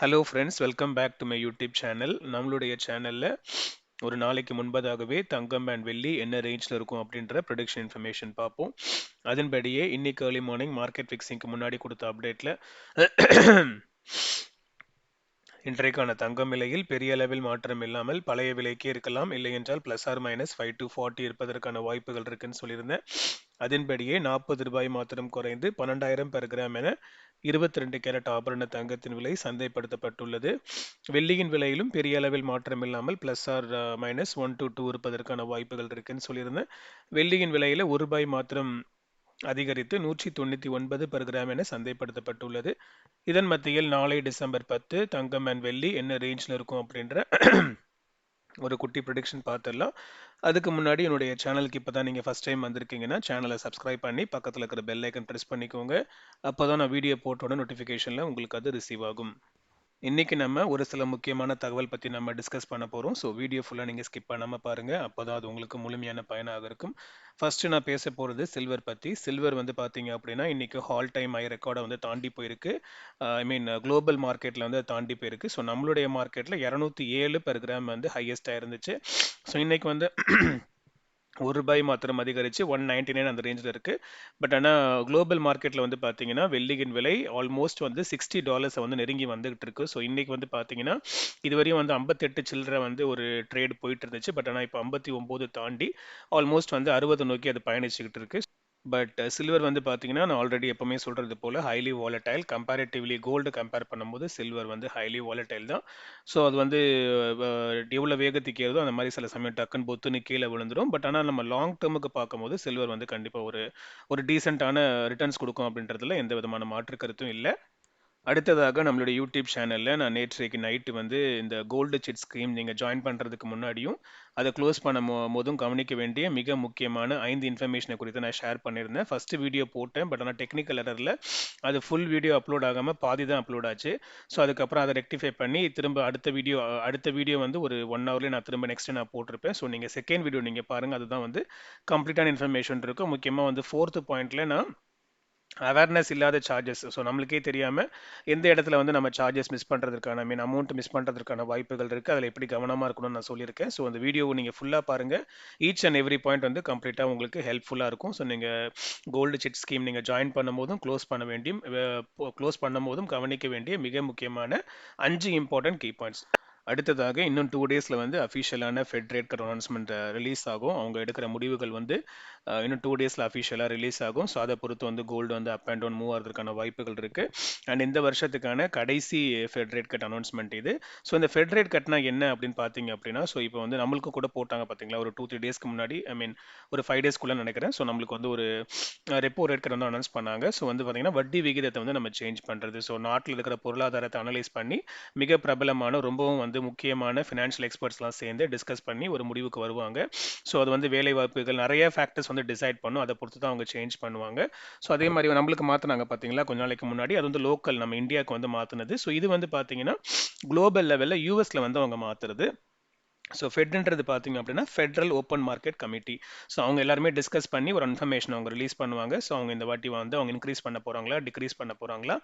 Hello friends welcome back to my YouTube channel நம்மளுடைய சேனலில் ஒரு நாளைக்கு முன்பதாகவே தங்கம் அண்ட் வெள்ளி என்ன ரேஞ்சில் இருக்கும் அப்படின்ற ப்ரொடக்ஷன் இன்ஃபர்மேஷன் பார்ப்போம். அதன்படியே இன்னைக்கு ஏர்லி மார்னிங் மார்க்கெட் ஃபிக்ஸிங்க்கு முன்னாடி கொடுத்த அப்டேட்டில் இன்றைக்கான தங்கம் விலையில் பெரிய அளவில் மாற்றம் இல்லாமல் பழைய விலைக்கே இருக்கலாம். இல்லை என்றால் plus or minus five to forty இருப்பதற்கான வாய்ப்புகள் இருக்குன்னு சொல்லியிருந்தேன். அதன்படியே நாற்பது ரூபாய் மாத்திரம் குறைந்து பன்னெண்டாயிரம் பெர் கிராம் என இருபத்தி ரெண்டு கேரட் ஆபரண தங்கத்தின் விலை சந்தைப்படுத்தப்பட்டுள்ளது. வெள்ளியின் விலையிலும் பெரிய அளவில் மாற்றம் இல்லாமல் plus or minus one to two இருப்பதற்கான வாய்ப்புகள் இருக்குன்னு சொல்லியிருந்தேன். வெள்ளியின் விலையில ஒரு ரூபாய் மாத்திரம் அதிகரித்து நூற்றி தொண்ணூற்றி ஒன்பது பெர் கிராம் என சந்தைப்படுத்தப்பட்டுள்ளது. இதன் மத்தியில் நாளை டிசம்பர் பத்து தங்கம் அண்ட் வெள்ளி என்ன ரேஞ்சில் இருக்கும் அப்படின்ற ஒரு குட்டி ப்ரொடிக்ஷன் பார்த்துடலாம் அதுக்கு முன்னாடி என்னுடைய சேனலுக்கு இப்போ தான் நீங்கள் ஃபஸ்ட் டைம் வந்திருக்கீங்கன்னா சேனலை சப்ஸ்கிரைப் பண்ணி பக்கத்தில் இருக்கிற பெல் ஐக்கன் ப்ரெஸ் பண்ணிக்கோங்க. அப்போ தான் நான் வீடியோ போட்டோட நோட்டிஃபிகேஷனில் உங்களுக்கு அது ரிசீவ் ஆகும். இன்றைக்கி நம்ம ஒரு சில முக்கியமான தகவல் பற்றி நம்ம டிஸ்கஸ் பண்ண போகிறோம் ஸோ வீடியோ ஃபுல்லாக நீங்கள் ஸ்கிப் பண்ணாமல் பாருங்கள் அப்போ தான் அது உங்களுக்கு முழுமையான பயனாக இருக்கும். ஃபஸ்ட்டு நான் பேச போகிறது சில்வர் பற்றி சில்வர் வந்து பார்த்தீங்க அப்படின்னா இன்றைக்கி ஹால் டைம் ஐ ரெக்கார்டை வந்து தாண்டி போயிருக்கு. ஐ மீன் குளோபல் மார்க்கெட்டில் வந்து தாண்டி போயிருக்கு. ஸோ நம்மளுடைய மார்க்கெட்டில் இரநூத்தி ஏழு பெர் கிராம் வந்து ஹையஸ்ட்டாக இருந்துச்சு. ஸோ இன்றைக்கி வந்து ஒரு ரூபாய் மாத்திரம் அதிகரித்து ஒன் நைன்டி நைன் அந்த ரேஞ்சில் இருக்குது பட் ஆனால் குளோபல் மார்க்கெட்டில் வந்து பார்த்தீங்கன்னா வெள்ளியின் விலை ஆல்மோஸ்ட் வந்து சிக்ஸ்டி டாலர்ஸை வந்து நெருங்கி வந்துகிட்டு இருக்கு. ஸோ இன்றைக்கி வந்து பார்த்தீங்கன்னா இதுவரையும் வந்து ஐம்பத்தெட்டு சில்லரை வந்து ஒரு ட்ரேட் போயிட்டு இருந்துச்சு. பட் ஆனால் இப்போ ஐம்பத்தி ஒம்பது தாண்டி ஆல்மோஸ்ட் வந்து அறுபது நோக்கி அது பயணிச்சுக்கிட்டு இருக்குது பட் சில்வர் uh, வந்து பார்த்தீங்கன்னா நான் ஆல்ரெடி எப்பவுமே சொல்கிறது போல் highly volatile comparatively gold compare பண்ணும்போது சில்வர் வந்து ஹைலி வாலட்டைல் தான். ஸோ அது வந்து எவ்வளோ வேகத்துக்கு ஏறுதோ அந்த மாதிரி சில சமயம் டக்குன்னு பொத்துன்னு கீழே விழுந்துடும் பட் ஆனால் நம்ம லாங் டேர்முக்கு பார்க்கும்போது சில்வர் வந்து கண்டிப்பாக ஒரு ஒரு டீசெண்டான ரிட்டர்ன்ஸ் கொடுக்கும் அப்படின்றதுல எந்த விதமான மாற்று கருத்தும் இல்லை. அடுத்ததாக நம்மளுடைய யூடியூப் சேனலில் நான் நேற்றைக்கு நைட்டு வந்து இந்த கோல்டு சிட் ஸ்கீம் நீங்கள் ஜாயின் பண்ணுறதுக்கு முன்னாடியும் அதை க்ளோஸ் பண்ணும் போதும் கவனிக்க வேண்டிய மிக முக்கியமான ஐந்து இன்ஃபர்மேஷனை குறித்து நான் ஷேர் பண்ணியிருந்தேன். ஃபஸ்ட்டு வீடியோ போட்டேன் பட் ஆனால் டெக்னிக்கல் எரரில் அது ஃபுல் வீடியோ அப்லோட் ஆகாமல் பாதி தான் அப்லோட் ஆச்சு. ஸோ அதுக்கப்புறம் அதை ரெக்டிஃபை பண்ணி திரும்ப அடுத்த வீடியோ அடுத்த வீடியோ வந்து ஒரு ஒன் ஹவர்லேயே நான் திரும்ப நெக்ஸ்ட் நான் போட்டிருப்பேன். ஸோ நீங்கள் செகண்ட் வீடியோ நீங்கள் பாருங்கள் அதுதான் வந்து கம்ப்ளீட்டான இன்ஃபர்மேஷன் இருக்கும். முக்கியமாக வந்து ஃபோர்த்து பாயிண்ட்டில் நான் அவேர்னஸ் இல்லாத சார்ஜஸ் ஸோ நம்மளுக்கே தெரியாமல் எந்த இடத்துல வந்து நம்ம சார்ஜஸ் மிஸ் பண்ணுறதுக்கான மீன் அமௌண்ட் மிஸ் பண்ணுறதுக்கான வாய்ப்புகள் இருக்குது அதில் எப்படி கவனமாக இருக்கணும்னு நான் சொல்லியிருக்கேன். ஸோ அந்த வீடியோவை நீங்கள் ஃபுல்லாக பாருங்கள் ஈச் அண்ட் எவ்ரி பாயிண்ட் வந்து கம்ப்ளீட்டாக உங்களுக்கு ஹெல்ப்ஃபுல்லாக இருக்கும். ஸோ நீங்கள் கோல்டு செட் ஸ்கீம் நீங்கள் ஜாயின் பண்ணும்போதும் க்ளோஸ் பண்ண வேண்டியும் க்ளோஸ் பண்ணும்போதும் கவனிக்க வேண்டிய மிக முக்கியமான அஞ்சு இம்பார்ட்டன்ட் கீ பாயிண்ட்ஸ் அடுத்ததாக இன்னும் டூ டேஸில் வந்து அஃபிஷியலான fed rate cut announcement release ஆகும். அவங்க எடுக்கிற முடிவுகள் வந்து இன்னும் டூ டேஸில் அஃபிஷியலாக ரிலீஸ் ஆகும். ஸோ அதை பொறுத்து வந்து கோல்டு வந்து அப் அண்ட் டவுன் மூவ் ஆகிறதுக்கான வாய்ப்புகள் இருக்குது அண்ட் இந்த வருஷத்துக்கான கடைசி ஃபெட் ரேட் கட் அனௌன்ஸ்மெண்ட் இது. ஸோ இந்த ஃபெட் ரேட் கட்னா என்ன அப்படின்னு பார்த்தீங்க அப்படின்னா ஸோ இப்போ வந்து நம்மளுக்கு கூட போட்டாங்க பார்த்தீங்களா? ஒரு டூ த்ரீ டேஸ்க்கு முன்னாடி ஐ மீன் ஒரு ஃபைவ் டேஸ்க்குள்ளே நினைக்கிறேன். ஸோ நம்மளுக்கு வந்து ஒரு ரெப்போ ரேட் கட் வந்து அனௌன்ஸ் பண்ணாங்க. ஸோ வந்து பார்த்தீங்கன்னா வட்டி விகிதத்தை வந்து நம்ம சேஞ்ச் பண்ணுறது ஸோ நாட்டில் இருக்கிற பொருளாதாரத்தை அனலைஸ் பண்ணி மிக பிரபலமான ரொம்பவும் வந்து முக்கியமான ஃபினான்ஷியல் எக்ஸ்பர்ட்ஸ்லாம் சேர்ந்து டிஸ்கஸ் பண்ணி ஒரு முடிவுக்கு வருவாங்க. ஸோ அது வந்து வேலை வாய்ப்புகள் நிறைய ஃபேக்டர்ஸ் வந்து டிசைட் பண்ணும். அதை பொறுத்து தான் அவங்க சேஞ்ச் பண்ணுவாங்க. ஸோ அதே மாதிரி நம்மளுக்கு மாற்றினாங்க பார்த்தீங்களா கொஞ்ச நாளைக்கு முன்னாடி. அது வந்து லோக்கல் நம்ம இந்தியாவுக்கு வந்து மாற்றினது ஸோ இது வந்து பார்த்தீங்கன்னா குளோபல் லெவலில் யூஎஸில் வந்து அவங்க மாற்றுறது ஸோ ஃபெட்ன்றது பார்த்தீங்க அப்படின்னா federal open market committee so அவங்க எல்லாருமே டிஸ்கஸ் பண்ணி ஒரு இன்ஃபர்மேஷன் அவங்க ரிலீஸ் பண்ணுவாங்க. ஸோ அவங்க இந்த வாட்டி வந்து அவங்க இன்க்ரீஸ் பண்ண போகிறாங்களா டிக்ரீஸ் பண்ண போகிறாங்களா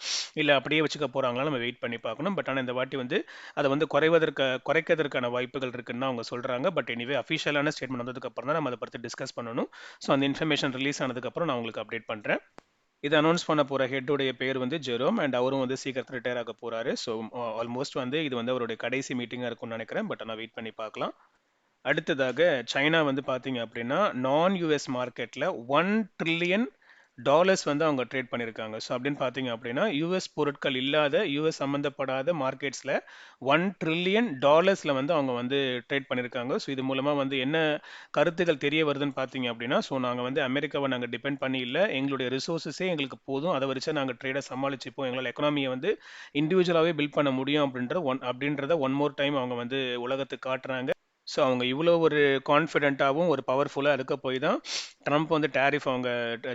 இல்லை அப்படியே வச்சுக்க போகிறாங்களா நம்ம வெயிட் பண்ணி பார்க்கணும். பட் ஆனால் இந்த வாட்டி வந்து அதை வந்து குறைவதற்கு குறைக்கிறதுக்கான வாய்ப்புகள் இருக்குன்னு அவங்க சொல்கிறாங்க பட் எனிவே அஃபிஷியலான ஸ்டேட்மெண்ட் வந்ததுக்கப்புறம் தான் நம்ம அதை பற்றி டிஸ்கஸ் பண்ணணும். ஸோ அந்த இன்ஃபர்மேஷன் ரிலீஸ் ஆனதுக்கப்புறம் நான் உங்களுக்கு அப்டேட் பண்ணுறேன் இது அனௌன்ஸ் பண்ண போகிற ஹெட்டுடைய பேர் வந்து ஜெரோம் அண்ட் அவரும் வந்து சீக்கிரத்தில் ரிட்டையர் ஆக போகிறாரு ஸோ ஆல்மோஸ்ட் வந்து இது வந்து அவருடைய கடைசி மீட்டிங்காக இருக்கும்னு நினைக்கிறேன் பட் நான் வெயிட் பண்ணி பார்க்கலாம். அடுத்ததாக சைனா வந்து பார்த்தீங்க அப்படின்னா நான் யூஎஸ் மார்க்கெட்டில் ஒன் ட்ரில்லியன் டாலர்ஸ் வந்து அவங்க ட்ரேட் பண்ணியிருக்காங்க ஸோ அப்படின்னு பார்த்தீங்க அப்படின்னா யூஎஸ் பொருட்கள் இல்லாத யூஎஸ் சம்மந்தப்படாத மார்க்கெட்ஸில் ஒன் ட்ரில்லியன் டாலர்ஸில் வந்து அவங்க வந்து ட்ரேட் பண்ணியிருக்காங்க ஸோ இது மூலமாக வந்து என்ன கருத்துக்கள் தெரிய வருதுன்னு பார்த்தீங்க அப்படின்னா ஸோ நாங்கள் வந்து அமெரிக்காவை நாங்கள் டிபெண்ட் பண்ணி இல்லை எங்களுடைய ரிசோர்ஸஸே எங்களுக்கு போதும். அதை வச்சு நாங்கள் ட்ரேடை சமாளிச்சுப்போம். எங்களால் எக்கனாமியை வந்து இண்டிவிஜுவலாகவே பில்ட் பண்ண முடியும் அப்படின்ற ஒன் அப்படின்றத ஒன் மோர் டைம் அவங்க வந்து உலகத்துக்கு காட்டுறாங்க. ஸோ அவங்க இவ்வளோ ஒரு கான்ஃபிடென்ட்டாகவும் ஒரு பவர்ஃபுல்லாக இருக்க போய் தான் ட்ரம்ப் வந்து டேரிஃப் அவங்க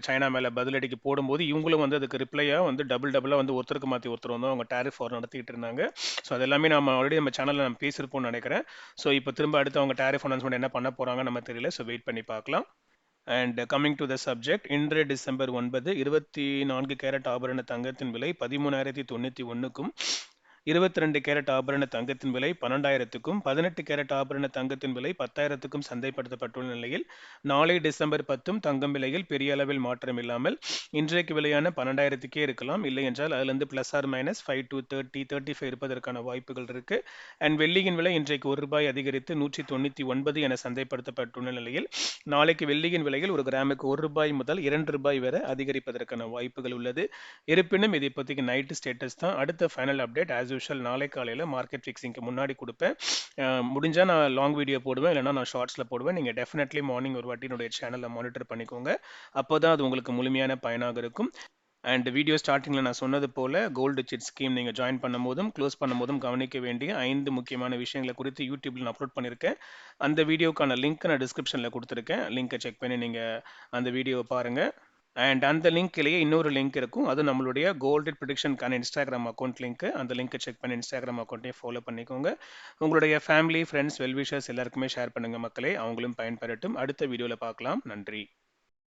சைனா மேலே பதிலடிக்கு போடும்போது இவங்களும் வந்து அதுக்கு ரிப்ளையாக வந்து டபுள் டபுளாக வந்து ஒருத்தருக்கு மாற்றி ஒருத்தர் வந்து அவங்க டேரிஃப் அவர் நடத்திக்கிட்டு இருந்தாங்க. ஸோ அது எல்லாமே நம்ம ஆல்ரெடி நம்ம சேனலில் நம்ம பேசியிருப்போம்னு நினைக்கிறேன். ஸோ இப்போ திரும்ப அடுத்து அவங்க டேரிஃப் அனௌன்ஸ்மெண்ட் என்ன பண்ண போகிறாங்க நம்ம தெரியல. ஸோ வெயிட் பண்ணி பார்க்கலாம். And coming to the subject இன்று டிசம்பர் ஒன்பது இருபத்தி நான்கு கேரட் ஆபரண தங்கத்தின் விலை பதிமூணாயிரத்தி தொண்ணூற்றி ஒன்றுக்கும் இருபத்தி ரெண்டு கேரட் ஆபரண தங்கத்தின் விலை பன்னெண்டாயிரத்துக்கும் பதினெட்டு கேரட் ஆபரண தங்கத்தின் விலை பத்தாயிரத்துக்கும் சந்தைப்படுத்தப்பட்டுள்ள நிலையில் நாளை டிசம்பர் பத்தும் தங்கம் விலையில் பெரிய அளவில் மாற்றம் இல்லாமல் இன்றைக்கு விலையான பன்னெண்டாயிரத்துக்கே இருக்கலாம். இல்லை என்றால் அதுலேருந்து plus or minus five to thirty thirty five இருப்பதற்கான வாய்ப்புகள் இருக்கு. அண்ட் வெள்ளியின் விலை இன்றைக்கு ஒரு ரூபாய் அதிகரித்து நூற்றி தொண்ணூற்றி ஒன்பது என சந்தைப்படுத்தப்பட்டுள்ள நிலையில் நாளைக்கு வெள்ளியின் விலையில் ஒரு கிராமுக்கு ஒரு ரூபாய் முதல் இரண்டு ரூபாய் வரை அதிகரிப்பதற்கான வாய்ப்புகள் உள்ளது. இருப்பினும் இது இப்போதைக்கு நைட்டு ஸ்டேட்டஸ் தான். அடுத்த ஃபைனல் அப்டேட் ஆஸ் யூஷுவல் நாளை காலையில் மார்க்கெட் ஃபிக்ஸிங்க்கு முன்னாடி கொடுப்பேன். முடிஞ்சால் நான் லாங் வீடியோ போடுவேன் இல்லைனா நான் ஷார்ட்ஸில் போடுவேன். நீங்கள் டெஃபினெட்லி மார்னிங் ஒரு வாட்டி என்னுடைய சேனலை மானிட்டர் பண்ணிக்கோங்க. அப்போ தான் அது உங்களுக்கு முழுமையான பயனாக இருக்கும். அண்ட் வீடியோ ஸ்டார்டிங்கில் நான் சொன்னது போல் கோல்டு சிட் ஸ்கீம் நீங்கள் ஜாயின் பண்ணும்போதும் க்ளோஸ் பண்ணும்போதும் கவனிக்க வேண்டிய ஐந்து முக்கியமான விஷயங்களை குறித்து யூடியூப்பில் நான் அப்லோட் பண்ணியிருக்கேன். அந்த வீடியோக்கான லிங்க் நான் டிஸ்கிரிப்ஷனில் கொடுத்துருக்கேன். லிங்க்கை செக் பண்ணி நீங்கள் அந்த வீடியோவை பாருங்கள் அண்ட் அந்த லிங்க்லேயே இன்னொரு லிங்க் இருக்கும். அது நம்மளுடைய கோல்டு ப்ரிடிக்ஷனுக்கான இன்ஸ்டாகிராம் அக்கௌண்ட் லிங்க் அந்த லிங்க்கை செக் பண்ணி இன்ஸ்டாகிராம் அக்கௌண்ட்டையும் ஃபாலோ பண்ணிக்கோங்க. உங்களுடைய ஃபேமிலி ஃப்ரெண்ட்ஸ் வெல்விஷர்ஸ் எல்லாருக்குமே ஷேர் பண்ணுங்கள் மக்களே. அவங்களும் பயன்பெறட்டும். அடுத்த வீடியோவில் பார்க்கலாம். நன்றி.